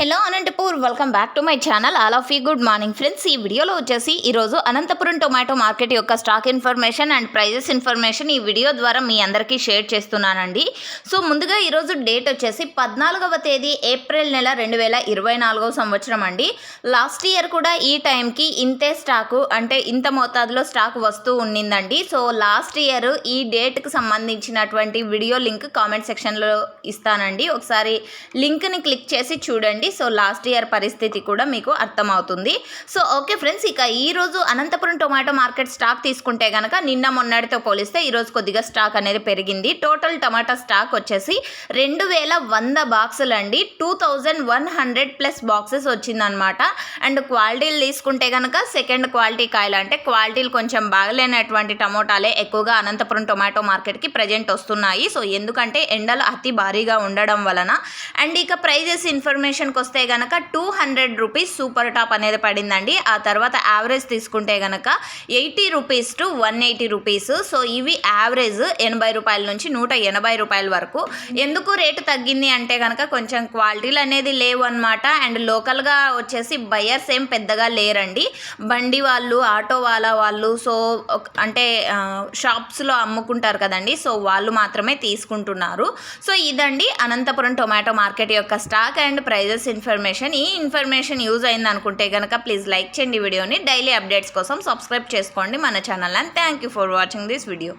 Hello Anantapur welcome back to my channel all of you good morning friends ఈ వీడియోలో వచ్చేసి ఈరోజు Anantapuram tomato market యొక్క stock information and prices information ఈ video ద్వారా మీ అందరికీ షేర్ చేస్తున్నానండి. సో ముందుగా ఈరోజు డేట్ వచ్చేసి పద్నాలుగవ తేదీ ఏప్రిల్ నెల రెండు వేల ఇరవై నాలుగవ సంవత్సరం అండి. లాస్ట్ ఇయర్ కూడా ఈ టైంకి ఇంతే స్టాకు అంటే ఇంత మోతాదులో స్టాక్ వస్తూ ఉండిందండి సో లాస్ట్ ఇయర్ ఈ డేట్కి సంబంధించినటువంటి వీడియో లింక్ కామెంట్ సెక్షన్లో ఇస్తానండి. ఒకసారి లింక్ని క్లిక్ చేసి చూడండి. సో లాస్ట్ ఇయర్ పరిస్థితి కూడా మీకు అర్థమవుతుంది. సో ఓకే ఫ్రెండ్స్ ఇక ఈరోజు అనంతపురం టొమాటో మార్కెట్ స్టాక్ తీసుకుంటే కనుక నిన్న మొన్నటితో పోలిస్తే ఈరోజు కొద్దిగా స్టాక్ అనేది పెరిగింది. టోటల్ టమాటా స్టాక్ వచ్చేసి రెండు వేల వంద బాక్సులు అండి. Two thousand one hundred plus boxes వచ్చిందనమాట అండ్ క్వాలిటీలు తీసుకుంటే కనుక సెకండ్ క్వాలిటీ కాయలు అంటే క్వాలిటీలు కొంచెం బాగలేనటువంటి టమోటాలే ఎక్కువగా అనంతపురం టొమాటో మార్కెట్కి ప్రజెంట్ వస్తున్నాయి. సో ఎందుకంటే ఎండలు అతి భారీగా ఉండడం వలన. అండ్ ఇక ప్రైజెస్ ఇన్ఫర్మేషన్ ఇన్ఫర్మేషన్కి వస్తే కనుక two hundred rupees super top అనేది పడిందండి. ఆ తర్వాత యావరేజ్ తీసుకుంటే కనుక eighty rupees to one eighty rupees. So ఇవి యావరేజ్ ఎనభై రూపాయల నుంచి నూట ఎనభై రూపాయల వరకు. ఎందుకు రేటు తగ్గింది అంటే కనుక కొంచెం క్వాలిటీలు అనేది లేవు అనమాట అండ్ లోకల్గా వచ్చేసి బయర్స్ ఏం పెద్దగా లేరండి. బండి వాళ్ళు ఆటో వాళ్ళ వాళ్ళు సో అంటే షాప్స్లో అమ్ముకుంటారు కదండి. సో వాళ్ళు మాత్రమే తీసుకుంటున్నారు. సో ఇదండి అనంతపురం టొమాటో మార్కెట్ యొక్క స్టాక్ అండ్ ప్రైజెస్ ఇన్ఫర్మేషన్ ఈ ఇన్ఫర్మేషన్ యూజ్ అయింది అనుకుంటే కనుక ప్లీజ్ లైక్ చేయండి వీడియోని. డైలీ అప్డేట్స్ కోసం సబ్స్క్రైబ్ చేసుకోండి మన channel and thank you for watching this video.